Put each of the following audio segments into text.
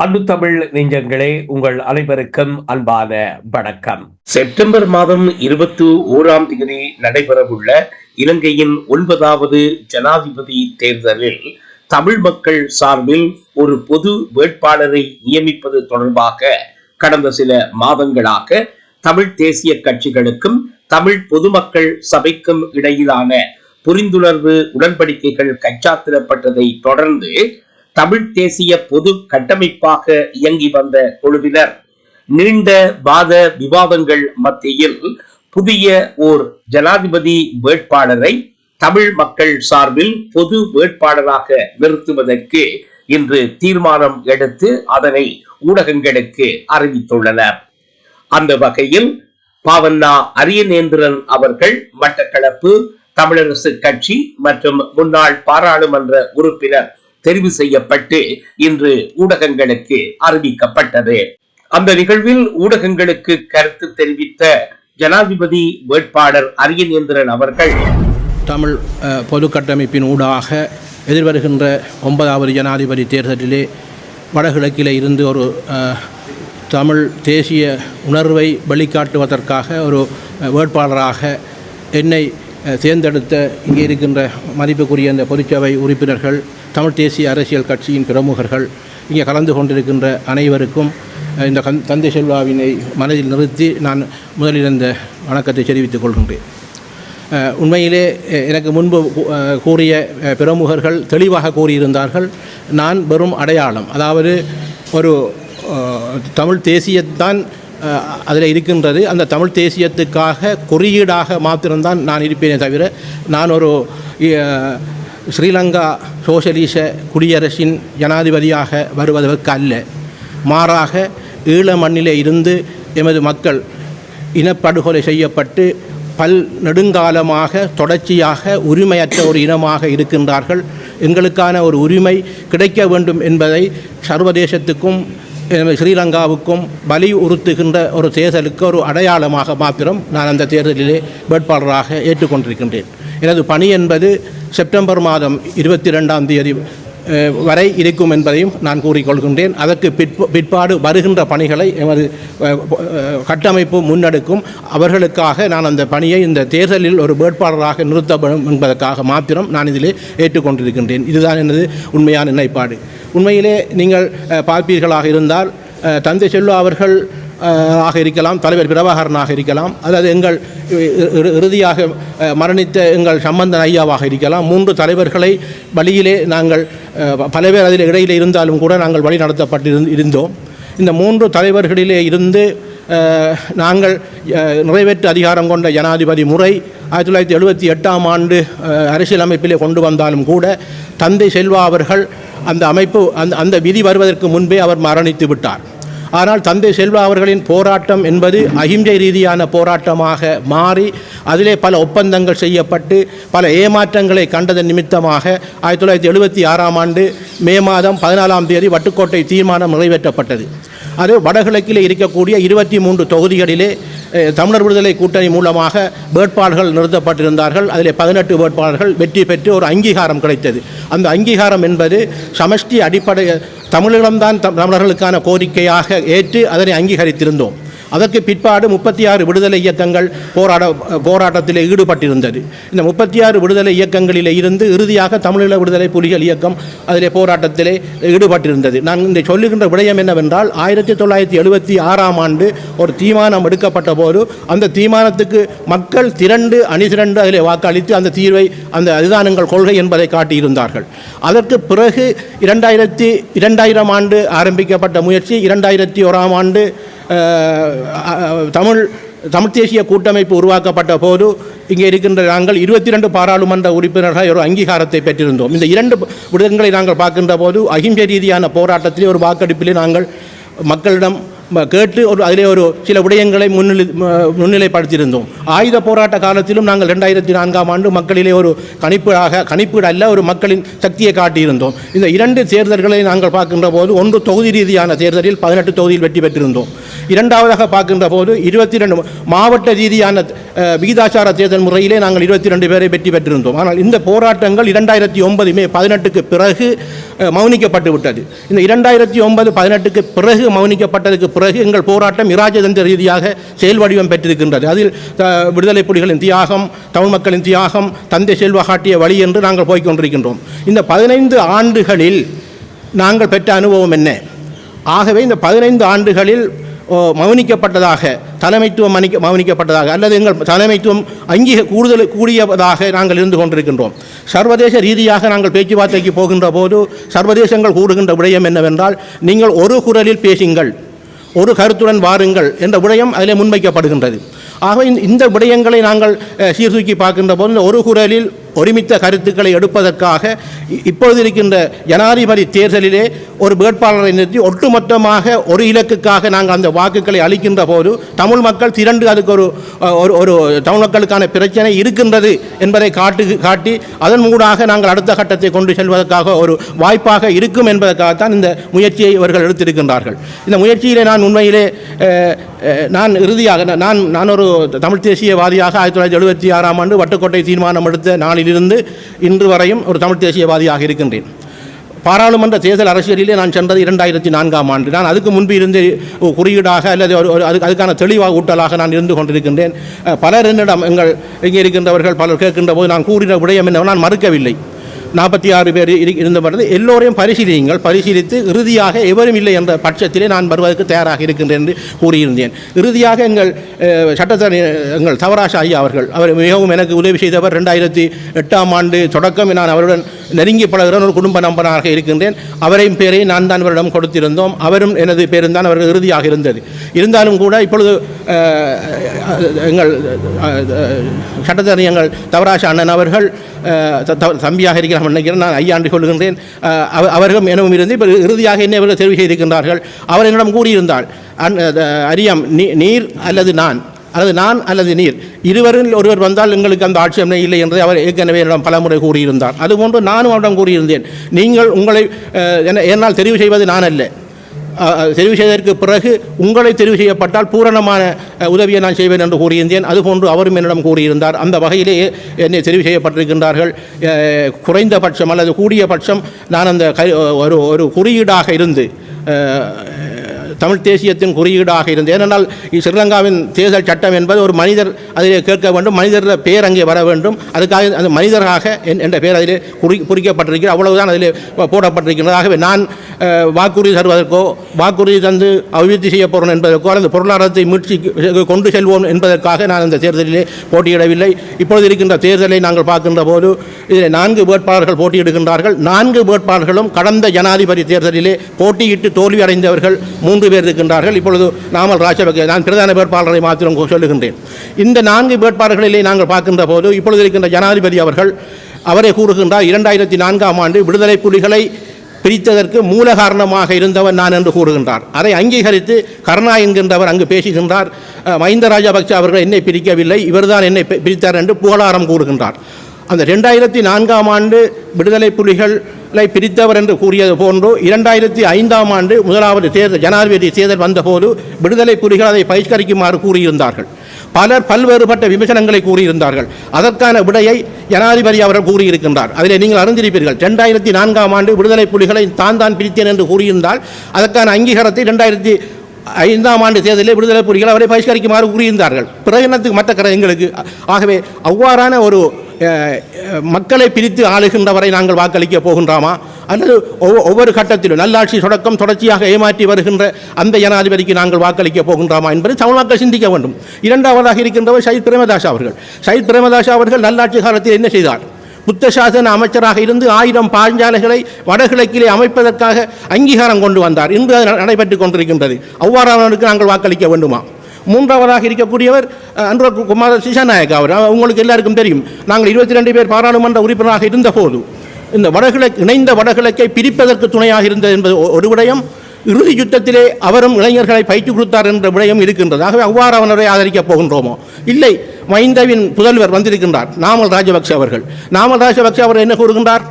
அன்பு தமிழ் நெஞ்சங்களே உங்கள் அனைவருக்கும் அன்பான வணக்கம். செப்டம்பர் மாதம் இருபத்தி ஓராம் தேதி நடைபெறவுள்ள இலங்கையின் ஒன்பதாவது ஜனாதிபதி தேர்தலில் தமிழ் மக்கள் சார்பில் ஒரு பொது வேட்பாளரை நியமிப்பது தொடர்பாக கடந்த சில மாதங்களாக தமிழ் தேசிய கட்சிகளுக்கும் தமிழ் பொதுமக்கள் சபைக்கும் இடையிலான புரிந்துணர்வு உடன்படிக்கைகள் கச்சாத்திரப்பட்டதை தொடர்ந்து தமிழ் தேசிய பொது கட்டமைப்பாக இயங்கி வந்த குழுவினர் நீண்ட வாத விவாதங்கள் மத்தியில் புதிய ஓர் ஜனாதிபதி வேட்பாளரை தமிழ் மக்கள் சார்பில் பொது வேட்பாளராக நிறுத்துவதற்கு இன்று தீர்மானம் எடுத்து அதனை ஊடகங்களுக்கு அறிவித்துள்ளனர். அந்த வகையில் பாவண்ணா அரியநேந்திரன் அவர்கள் மட்டக்களப்பு தமிழரசு கட்சி மற்றும் முன்னாள் பாராளுமன்ற உறுப்பினர் தெரிவு செய்யப்பட்டு இன்று ஊடகங்களுக்கு அறிவிக்கப்பட்டது. அந்த நிகழ்வில் ஊடகங்களுக்கு கருத்து தெரிவித்த ஜனாதிபதி வேட்பாளர் அரியநேந்திரன் அவர்கள் தமிழ் பொது கட்டமைப்பின் ஊடாக எதிர்வருகின்ற ஒன்பதாவது ஜனாதிபதி தேர்தலிலே வடகிழக்கில் இருந்து ஒரு தமிழ் தேசிய உணர்வை வெளிக்காட்டுவதற்காக ஒரு வேட்பாளராக என்னை தேர்ந்தெடுத்த இங்கே இருக்கின்ற மதிப்புக்குரிய இந்த பொதுச்சபை உறுப்பினர்கள் தமிழ் தேசிய அரசியல் கட்சியின் பிரமுகர்கள் இங்கே கலந்து கொண்டிருக்கின்ற அனைவருக்கும் இந்த கந் தந்தை செல்வாவினை மனதில் நிறுத்தி நான் முதலில் இந்த வணக்கத்தை தெரிவித்துக் கொள்கின்றேன். உண்மையிலே எனக்கு முன்பு கூறிய பிரமுகர்கள் தெளிவாக கூறியிருந்தார்கள். நான் வெறும் அடையாளம். அதாவது ஒரு தமிழ் தேசியத்தான் அதில் இருக்கின்றது. அந்த தமிழ் தேசியத்துக்காக குறியீடாக மாத்திரம்தான் நான் இருப்பேனே தவிர நான் ஒரு ஸ்ரீலங்கா சோசலிச குடியரசின் ஜனாதிபதியாக வருவதற்கு அல்ல. மாறாக ஈழ மண்ணிலே இருந்து எமது மக்கள் இனப்படுகொலை செய்யப்பட்டு பல் நெடுங்காலமாக தொடர்ச்சியாக உரிமையற்ற ஒரு இனமாக இருக்கின்றார்கள். எங்களுக்கான ஒரு உரிமை கிடைக்க வேண்டும் என்பதை சர்வதேசத்துக்கும் ஸ்ரீலங்காவுக்கும் பலி உறுத்துகின்ற ஒரு தேர்தலுக்கு ஒரு அடையாளமாக மாத்திரம் நான் அந்த தேர்தலிலே வேட்பாளராக ஏற்றுக்கொண்டிருக்கின்றேன். எனது பணி என்பது செப்டம்பர் மாதம் இருபத்தி ரெண்டாம் தேதி வரை இருக்கும் என்பதையும் நான் கூறிக்கொள்கின்றேன். அதற்கு பிற்ப பிற்பாடு வருகின்ற பணிகளை எமது கட்டமைப்பு முன்னெடுக்கும். அவர்களுக்காக நான் அந்த பணியை இந்த தேர்தலில் ஒரு வேட்பாளராக நிறுத்தப்படும் என்பதற்காக மாத்திரம் நான் இதிலே ஏற்றுக்கொண்டிருக்கின்றேன். இதுதான் எனது உண்மையான நிலைப்பாடு. உண்மையிலே நீங்கள் பார்ப்பீர்களாக இருந்தால் தந்தை செல்வா அவர்கள் ஆக இருக்கலாம் தலைவர் பிரபாகரனாக இருக்கலாம் அல்லது எங்கள் இறுதியாக மரணித்த எங்கள் சம்பந்தன் ஐயாவாக இருக்கலாம் மூன்று தலைவர்களை வழியிலே நாங்கள் பல பேர் அதில் இடையிலே இருந்தாலும் கூட நாங்கள் வழி நடத்தப்பட்டு இருந்தோம். இந்த மூன்று தலைவர்களிலே இருந்து நாங்கள் நிறைவேற்று அதிகாரம் கொண்ட ஜனாதிபதி முறை ஆயிரத்தி தொள்ளாயிரத்தி எழுபத்தி எட்டாம் ஆண்டு அரசியல் அரசியலமைப்பிலே கொண்டு வந்தாலும் கூட தந்தை செல்வா அவர்கள் அந்த அமைப்பு அந்த அந்த விதி வருவதற்கு முன்பே அவர் மரணித்து விட்டார். ஆனால் தந்தை செல்வா அவர்களின் போராட்டம் என்பது அகிம்சை ரீதியான போராட்டமாக மாறி அதிலே பல ஒப்பந்தங்கள் செய்யப்பட்டு பல ஏமாற்றங்களை கண்டதன் நிமித்தமாக ஆயிரத்தி தொள்ளாயிரத்தி எழுபத்தி ஆறாம் ஆண்டு மே மாதம் பதினாலாம் தேதி வட்டுக்கோட்டை தீர்மானம் நிறைவேற்றப்பட்டது. அது வடகிழக்கிலே இருக்கக்கூடிய இருபத்தி மூன்று தொகுதிகளிலே தமிழர் விடுதலை கூட்டணி மூலமாக வேட்பாளர்கள் நிறுத்தப்பட்டிருந்தார்கள். அதில் பதினெட்டு வேட்பாளர்கள் வெற்றி பெற்று ஒரு அங்கீகாரம் கிடைத்தது. அந்த அங்கீகாரம் என்பது சமஷ்டி அடிப்படை தமிழகம்தான் தம்- தமிழர்களுக்கான கோரிக்கையாக ஏற்று அதனை அங்கீகரித்திருந்தோம். அதற்கு பிற்பாடு முப்பத்தி ஆறு விடுதலை இயக்கங்கள் போராட போராட்டத்தில் ஈடுபட்டிருந்தது. இந்த முப்பத்தி ஆறு விடுதலை இயக்கங்களில் இருந்து இறுதியாக தமிழீழ விடுதலை புலிகள் இயக்கம் அதிலே போராட்டத்திலே ஈடுபட்டிருந்தது. நான் இந்த சொல்லுகின்ற விடயம் என்னவென்றால் ஆயிரத்தி தொள்ளாயிரத்தி எழுபத்தி ஆறாம் ஆண்டு ஒரு தீர்மானம் எடுக்கப்பட்ட போது அந்த தீர்மானத்துக்கு மக்கள் திரண்டு அணி திரண்டு அதில் வாக்களித்து அந்த தீர்வை அந்த அதிதானங்கள் கொள்கை என்பதை காட்டியிருந்தார்கள். அதற்கு பிறகு இரண்டாயிரத்தி இரண்டாயிரம் ஆண்டு ஆரம்பிக்கப்பட்ட முயற்சி இரண்டாயிரத்தி ஓராம் ஆண்டு தமிழ் தமிழ் தேசிய கூட்டமைப்பு உருவாக்கப்பட்ட போது இங்கே இருக்கின்ற நாங்கள் இருபத்தி ரெண்டு பாராளுமன்ற உறுப்பினர்கள் ஒரு அங்கீகாரத்தை பெற்றிருந்தோம். இந்த இரண்டு விடயங்களை நாங்கள் பார்க்கின்ற போது அகிம்சை ரீதியான போராட்டத்திலே ஒரு வாக்கெடுப்பிலே நாங்கள் மக்களிடம் கேட்டு ஒரு அதிலே ஒரு சில விடயங்களை முன்னிலை முன்னிலைப்படுத்தியிருந்தோம். ஆயுத போராட்ட காலத்திலும் நாங்கள் ரெண்டாயிரத்தி நான்காம் ஆண்டு மக்களிலே ஒரு கணிப்பாக கணிப்பீடு அல்ல ஒரு மக்களின் சக்தியை காட்டியிருந்தோம். இந்த இரண்டு தேர்தல்களை நாங்கள் பார்க்கின்ற போது ஒன்று தொகுதி ரீதியான தேர்தலில் பதினெட்டு தொகுதியில் வெற்றி பெற்றிருந்தோம். இரண்டாவதாக பார்க்கின்ற போது இருபத்தி ரெண்டு மாவட்ட ரீதியான விகிதாச்சார தேர்தல் முறையிலே நாங்கள் இருபத்தி ரெண்டு பேரை வெற்றி பெற்றிருந்தோம். ஆனால் இந்த போராட்டங்கள் இரண்டாயிரத்தி ஒன்பது மே பதினெட்டுக்கு பிறகு மௌனிக்கப்பட்டு விட்டது இந்த இரண்டாயிரத்தி ஒன்பது பதினெட்டுக்கு பிறகு மௌனிக்கப்பட்டதுக்கு பிறகு பிறகு எங்கள் போராட்டம் இராஜதந்திர ரீதியாக செயல் வடிவம் பெற்றிருக்கின்றது. அதில் விடுதலை புலிகளின் தியாகம் தமிழ் மக்களின் தியாகம் தந்தை செல்வா காட்டிய வழி என்று நாங்கள் போய்க் கொண்டிருக்கின்றோம். இந்த பதினைந்து ஆண்டுகளில் நாங்கள் பெற்ற அனுபவம் என்ன? ஆகவே இந்த பதினைந்து ஆண்டுகளில் மௌனிக்கப்பட்டதாக தலைமைத்துவம் மணிக்க மௌனிக்கப்பட்டதாக அல்லது எங்கள் தலைமைத்துவம் அங்கீக கூடுதல் கூடியதாக நாங்கள் இருந்து கொண்டிருக்கின்றோம். சர்வதேச ரீதியாக நாங்கள் பேச்சுவார்த்தைக்கு போகின்ற போது சர்வதேசங்கள் கூறுகின்ற விடயம் என்னவென்றால் நீங்கள் ஒரு குரலில் பேசுங்கள். ஒரு கருத்துடன் வாருங்கள் என்ற விடயம் அதில் முன்வைக்கப்படுகின்றது. ஆகவே இந்த- விடயங்களை நாங்கள் சீர்தூக்கி பார்க்கின்ற போது ஒரு குரலில் ஒருமித்த கருத்துக்களை எடுப்பதற்காக இப்பொழுது இருக்கின்ற ஜனாதிபதி தேர்தலிலே ஒரு வேட்பாளரை நிறுத்தி ஒட்டுமொத்தமாக ஒரு இலக்குக்காக நாங்கள் அந்த வாக்குகளை அளிக்கின்ற போது தமிழ் மக்கள் திரண்டு அதுக்கு ஒரு ஒரு தமிழ் மக்களுக்கான பிரச்சனை இருக்கின்றது என்பதை காட்டு காட்டி அதன் மூடாக நாங்கள் அடுத்த கட்டத்தை கொண்டு செல்வதற்காக ஒரு வாய்ப்பாக இருக்கும் என்பதற்காகத்தான் இந்த முயற்சியை இவர்கள் எடுத்திருக்கின்றார்கள். இந்த முயற்சியிலே நான் உண்மையிலே நான் இறுதியாக நான்- நான் நான் ஒரு தமிழ் தேசியவாதியாக ஆயிரத்தி தொள்ளாயிரத்தி எழுபத்தி ஆறாம் ஆண்டு வட்டுக்கோட்டை தீர்மானம் எடுத்த நாளிலிருந்து இன்று வரையும் ஒரு தமிழ் தேசியவாதியாக இருக்கின்றேன். பாராளுமன்ற தேர்தல் அரசியலிலே நான் சென்றது இரண்டாயிரத்தி நான்காம் ஆண்டு. நான் அதுக்கு முன்பு இருந்து குறியீடாக அல்லது ஒரு அதுக்கு அதுக்கான தெளிவாக ஊட்டலாக நான் இருந்து கொண்டிருக்கின்றேன். பலர் என்னிடம் எங்கள் இங்கே இருக்கின்றவர்கள் பலர் கேட்கின்ற போது நான் கூறின விடயம் என்ன நான் மறுக்கவில்லை. நாற்பத்தி ஆறு பேர் இரு- எல்லோரையும் பரிசீலியுங்கள். பரிசீலித்து இறுதியாக எவரும் இல்லை என்ற பட்சத்திலே நான் வருவதற்கு தயாராக இருக்கின்றேன் என்று கூறியிருந்தேன். இறுதியாக எங்கள் சட்டத்தரணி எங்கள் தவராஷ் ஐயா அவர்கள் அவர் மிகவும் எனக்கு உதவி செய்தவர். ரெண்டாயிரத்தி எட்டாம் ஆண்டு தொடக்கம் நான் அவருடன் நெருங்கி பழகிற ஒரு குடும்ப நம்பனாக இருக்கின்றேன். அவரையும் பேரை நான் தான் அவரிடம் கொடுத்திருந்தோம். அவரும் எனது பேரும் தான் அவர்கள் இறுதியாக இருந்தது. இருந்தாலும் கூட இப்பொழுது எங்கள் அஹ், சட்டத்தரணி எங்கள் தவராஷ் அண்ணன் அவர்கள் தம்பியாக இருக்கிறார் நினைக்கிறேன். நான் ஐயாண்டு கொள்கின்றேன். அவ- அவர்களும் எனவும் இருந்து இப்போ இறுதியாக என்ன இவர்கள் தெரிவு செய்திருக்கின்றார்கள். அவர் என்னிடம் கூறியிருந்தால் அன் அரியம் நீ நீர் அல்லது நான்? அல்லது நான் அல்லது நீர். இருவரில் ஒருவர் வந்தால் எங்களுக்கு அந்த ஆட்சேபனை இல்லை என்று அவர் ஏற்கனவே என்னிடம் பலமுறை கூறியிருந்தார். அதுபோன்று நானும் அவரிடம் கூறியிருந்தேன். நீங்கள் உங்களை என்ன- என்னால் தெரிவு செய்வது நான் அல்ல. தெரிவு செய்ததற்கு பிறகு உங்களை தெரிவு செய்யப்பட்டால் பூரணமான உதவியை நான் செய்வேன் என்று கூறியிருந்தேன். அதுபோன்று அவரும் என்னிடம் கூறியிருந்தார். அந்த வகையிலே என்னை தெரிவு செய்யப்பட்டிருக்கின்றார்கள். குறைந்தபட்சம் அல்லது கூடிய பட்சம் நான் அந்த கை ஒரு ஒரு குறியீடாக இருந்து தமிழ் தேசியத்தின் குறியீடாக இருந்தது. ஏனென்றால் ஸ்ரீலங்காவின் தேர்தல் சட்டம் என்பது ஒரு மனிதர் அதிலே கேட்க வேண்டும் மனிதர் பெயர் அங்கே வர வேண்டும். அதுக்காக அந்த மனிதராக என்- என்ற பெயர் அதிலே குறி குறிக்கப்பட்டிருக்கிறது. அவ்வளவுதான் அதிலே போடப்பட்டிருக்கின்றதாகவே ஆகவே நான் வாக்குறுதி தருவதற்கோ வாக்குறுதி தந்து அபிவிருத்தி செய்ய என்பதற்கோ அல்லது பொருளாதாரத்தை மீட்சி கொண்டு செல்வோம் என்பதற்காக நான் இந்த தேர்தலிலே போட்டியிடவில்லை. இப்பொழுது இருக்கின்ற தேர்தலை நாங்கள் பார்க்கின்ற போது இதில் நான்கு வேட்பாளர்கள் போட்டியிடுகின்றார்கள். நான்கு வேட்பாளர்களும் கடந்த ஜனாதிபதி தேர்தலிலே போட்டியிட்டு தோல்வி அடைந்தவர்கள் மூன்று பேர் இருக்கின்றார்கள். இப்பொழுது நாமல் ராஜபக்சே நான் பிரதான வேட்பாளரை மாத்திரம் சொல்லுகின்றேன். இந்த நான்கு வேட்பாளர்களிலே நாங்கள் பார்க்கின்ற போது இப்பொழுது இருக்கின்ற ஜனாதிபதி அவர்கள் அவரை கூறுகின்றார் இரண்டாயிரத்தி நான்காம் ஆண்டு விடுதலை புலிகளை பிரித்ததற்கு மூல காரணமாக இருந்தவர் நான் என்று கூறுகின்றார். அதை அங்கீகரித்து கருணா என்கின்றவர் அங்கு பேசுகின்றார். மஹிந்த ராஜபக்ச அவர்கள் என்னை பிரிக்கவில்லை இவர்தான் என்னை பிரித்தார் என்று புகழாரம் கூறுகின்றார். அந்த ரெண்டாயிரத்தி நான்காம் ஆண்டு விடுதலை புலிகளை பிரித்தவர் என்று கூறியது போன்றோ இரண்டாயிரத்தி ஐந்தாம் ஆண்டு முதலாவது தேர்தல் ஜனாதிபதி தேர்தல் வந்தபோது விடுதலை புலிகள் அதை பகிஷ்கரிக்குமாறு கூறியிருந்தார்கள். பலர் பல்வேறுபட்ட விமர்சனங்களை கூறியிருந்தார்கள். அதற்கான விடையை ஜனாதிபதி அவர்கள் கூறியிருக்கின்றார். அதில் நீங்கள் அறிந்திருப்பீர்கள் ரெண்டாயிரத்தி நான்காம் ஆண்டு விடுதலை புலிகளை தான் தான் பிரித்தேன் என்று கூறியிருந்தால் அதற்கான அங்கீகாரத்தை ரெண்டாயிரத்தி ஐந்தாம் ஆண்டு தேர்தலில் விடுதலை புலிகள் அவரை பகிஷ்கரிக்குமாறு கூறியிருந்தார்கள். பிறகு மற்ற கரை எங்களுக்கு? ஆகவே அவ்வாறான ஒரு மக்களை பிரித்து ஆளுகின்றவரை நாங்கள் வாக்களிக்க போகின்றாமா? அல்லது ஒவ்வொ- ஒவ்வொரு கட்டத்திலும் நல்லாட்சி தொடக்கம் தொடர்ச்சியாக ஏமாற்றி வருகின்ற அந்த ஜனாதிபதிக்கு நாங்கள் வாக்களிக்க போகின்றாமா என்பதை தமிழ் மக்கள் சிந்திக்க வேண்டும். இரண்டாவதாக இருக்கின்றவர் சயித் பிரேமதாஸ் அவர்கள். சயித் பிரேமதாஸ் அவர்கள் நல்லாட்சி காலத்தில் என்ன செய்தார்? புத்த சாசன அமைச்சராக இருந்து ஆயிரம் பாஞ்சாலைகளை வடகிழக்கிலே அமைப்பதற்காக அங்கீகாரம் கொண்டு வந்தார். இன்று அது நடைபெற்றுக் கொண்டிருக்கின்றது. அவ்வாறானவருக்கு நாங்கள் வாக்களிக்க வேண்டுமா? மூன்றாவதாக இருக்கக்கூடியவர் அஹ், குமார சிசாநாயக் அவர். உங்களுக்கு எல்லாருக்கும் தெரியும். நாங்கள் இருபத்தி ரெண்டு பேர் பாராளுமன்ற உறுப்பினராக இருந்தபோது இந்த வடகிழக்கு இணைந்த வடகிழக்கை பிரிப்பதற்கு துணையாக இருந்தது என்பது ஒரு விடயம். இறுதி யுத்தத்திலே அவரும் இளைஞர்களை பயிற்சி கொடுத்தார் என்ற விடயம் இருக்கின்றது. ஆகவே அவ்வாறு அவனரை ஆதரிக்கப் போகின்றோமோ? இல்லை. மைந்தவின் புதல்வர் வந்திருக்கின்றார் நாமல் ராஜபக்ஷ அவர்கள். நாமல் ராஜபக்சே அவர் என்ன கூறுகின்றார்?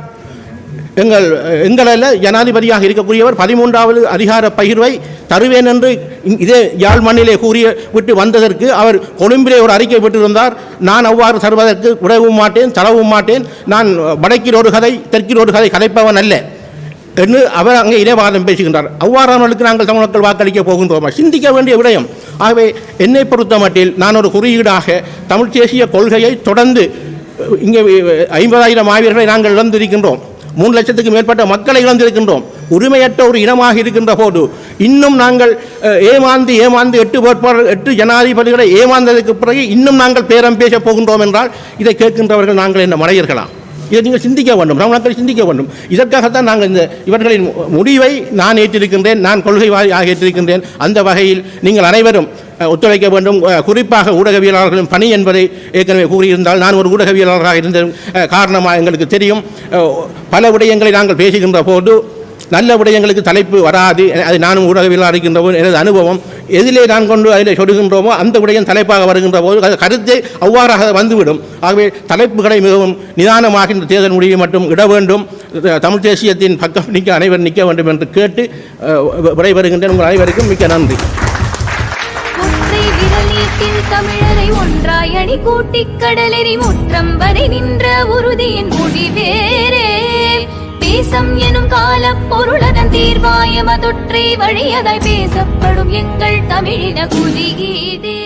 எங்கள் எங்களில் ஜனாதிபதியாக இருக்கக்கூடியவர் பதிமூன்றாவது அதிகார பகிர்வை தருவேன் என்று இதே யாழ் மண்ணிலே கூறிய விட்டு வந்ததற்கு அவர் கொழும்பிலே ஒரு அறிக்கை விட்டிருந்தார் நான் அவ்வாறு தருவதற்கு உடவும் மாட்டேன் தளவும் மாட்டேன். நான் வடக்கில் ஒரு கதை தெற்கில் ஒரு கதை கதைப்பவன் அல்ல என்று அவர் அங்கே இடைவாதம் பேசுகின்றார். அவ்வாறானவர்களுக்கு நாங்கள் தமிழ் மக்கள் வாக்களிக்க போகின்றோமா? சிந்திக்க வேண்டிய விடயம். ஆகவே என்னை பொறுத்த மட்டில் நான் ஒரு குறியீடாக தமிழ் தேசிய கொள்கையை தொடர்ந்து இங்கே ஐம்பதாயிரம் ஆவியர்களை நாங்கள் இழந்திருக்கின்றோம். மூன்று லட்சத்துக்கு மேற்பட்ட மக்களை இழந்திருக்கின்றோம். உரிமையற்ற ஒரு இனமாக இருக்கின்ற போது இன்னும் நாங்கள் ஏமாந்து ஏமாந்து எட்டு வேட்பாளர் எட்டு ஜனாதிபதிகளை ஏமாந்ததுக்கு பிறகு இன்னும் நாங்கள் பேரம் பேசப் போகின்றோம் என்றால் இதை கேட்கின்றவர்கள் நாங்கள் என்ன மடையர்களா? இதை நீங்கள் சிந்திக்க வேண்டும். தமிழ் சிந்திக்க வேண்டும். இதற்காகத்தான் நாங்கள் இந்த இவர்களின் முடிவை நான் ஏற்றிருக்கின்றேன் நான் கொள்கை வாரியாக ஏற்றிருக்கின்றேன். அந்த வகையில் நீங்கள் அனைவரும் ஒத்துழைக்க வேண்டும். குறிப்பாக ஊடகவியலாளர்களின் பணி என்பதை ஏற்கனவே கூறியிருந்தால் நான் ஒரு ஊடகவியலாளராக இருந்த காரணமாக எங்களுக்கு தெரியும். பல விடயங்களை நாங்கள் பேசுகின்ற போது நல்ல விடயங்களுக்கு தலைப்பு வராது. அது நானும் ஊடகவியலாக இருக்கின்றபோது எனது அனுபவம். எதிலே நான் கொண்டு அதில் சொல்கின்றோமோ அந்த விடயம் தலைப்பாக வருகின்ற போது அது கருத்தை அவ்வாறாக வந்துவிடும். ஆகவே தலைப்புகளை மிகவும் நிதானமாக இந்த தேர்தல் முடிவை மட்டும் இட வேண்டும். தமிழ் தேசியத்தின் பக்கம் நிற்க அனைவரும் நிற்க வேண்டும் என்று கேட்டு விடைபெறுகின்றேன். உங்கள் அனைவருக்கும் மிக்க நன்றி. விரல் தமிழரை ஒன்றாய் அணி கூட்டி கடலெறி முற்றம் வரை நின்ற உறுதியின் முடிவேரே தேசம் எனும் கால பொருளதன் தீர்வாயமதொற்றை வழியதாய் பேசப்படும் எங்கள் தமிழின குதிகீதே